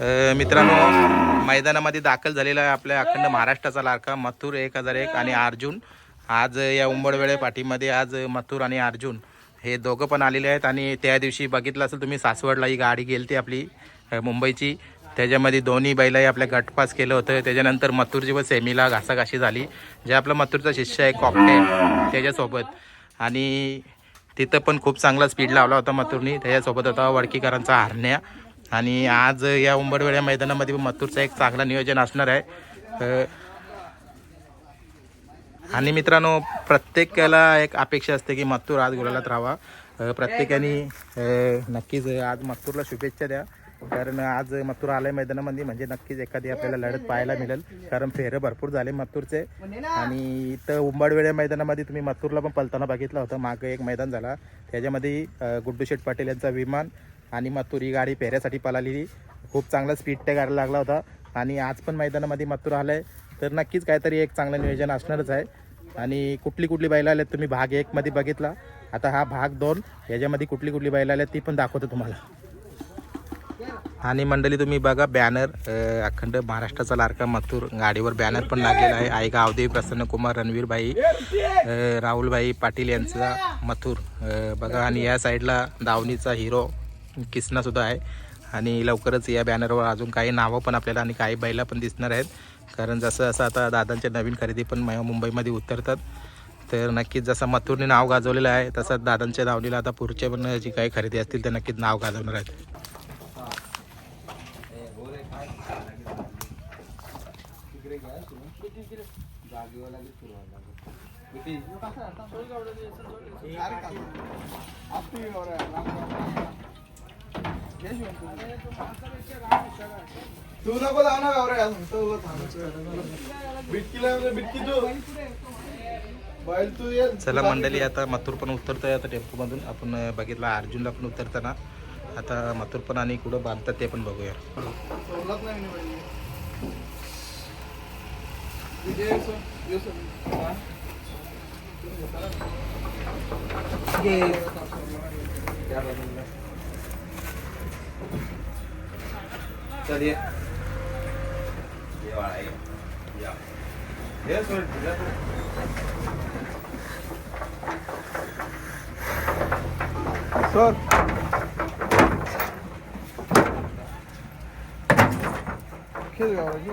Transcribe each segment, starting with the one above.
मित्रांनो मैदानामध्ये दाखल झालेला आहे आपल्या अखंड महाराष्ट्राचा लाडका मथुर एक हजार एक आणि अर्जुन. आज या उंबडवेळे पाठीमध्ये आज मथुर आणि अर्जुन हे दोघं पण आलेले आहेत आणि त्या दिवशी बघितलं असेल तुम्ही सासवडला ही गाडी गेलती आपली मुंबईची. त्याच्यामध्ये दोन्ही बैलाही आपल्या गटपास केलं होतं. त्याच्यानंतर मथुरची व सेमीला घासाघाशी झाली. जे आपला मथुरचा शिष्य आहे कॉकटेल त्याच्यासोबत. आणि तिथं पण खूप चांगला स्पीड लावला होता मथुरनी. त्याच्यासोबत होता वडकीकरांचा हरण्या. आणि आज या उंबडवेड्या मैदानामध्ये मथुरचं एक चांगलं नियोजन असणार आहे. आणि मित्रांनो प्रत्येकाला एक अपेक्षा असते की मथूर आज गुलालात राहावा. प्रत्येकाने नक्कीच आज मथुरला शुभेच्छा द्या. कारण आज मथुर आलंय मैदानामध्ये म्हणजे नक्कीच एखादी आपल्याला लढत पाहायला मिळेल. कारण फेरं भरपूर झाले मथुरचे. आणि इथं उंबाडवेड्या मैदानामध्ये तुम्ही मथुरला पण पलताना बघितलं होतं. मागं एक मैदान झाला. त्याच्यामध्ये गुड्डू शेठ पाटील यांचा विमान आणि मथुर ही गाडी फेऱ्यासाठी पळालेली. खूप चांगला स्पीड त्या गाडीला लागला होता. आणि आज पण मैदानामध्ये मथुर आहे तर नक्कीच काहीतरी एक चांगलं नियोजन असणारच आहे. आणि कुठली कुठली बैल आल्यात तुम्ही भाग एकमध्ये बघितला. आता हा भाग दोन याच्यामध्ये कुठली कुठली बैल आल्यात ती पण दाखवतो तुम्हाला. आणि मंडळी तुम्ही बघा बॅनर अखंड महाराष्ट्राचा लाडका मथुर गाडीवर बॅनर पण लागलेला आहे. आई गावदेवी प्रसन्न कुमार रणवीरबाई राहुलभाई पाटील यांचा मथुर बघा. आणि या साईडला दावणीचा हिरो किसनासुद्धा आहे. आणि लवकरच या बॅनरवर अजून काही नावं पण आपल्याला आणि काही बैला पण दिसणार आहेत. कारण जसं असं आता दादांच्या नवीन खरेदी पण मुंबईमध्ये उतरतात तर नक्कीच जसं मथुरने नाव गाजवलेलं आहे तसंच दादांच्या दावणीला आता पुढच्या पण जी काही खरेदी असतील ते नक्कीच नाव गाजवणार आहेत. तू नको जाऊ ना गावरे बिटकीला बिटकी तू. बैल तू ये. चला मंडळी आता मथुर पण उतरतोय आता टेम्पोमधून. आपण अं, बघितलं अर्जुनला पण उतरताना. आता मथुर पण आणि कुठं बांधतात ते पण बघूया. नाही 小李另来一别说是说说。这个就。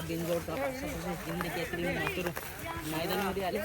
बिनजोडचा पक्षापासून हिंद केसरी मथुर मैदानामध्ये आले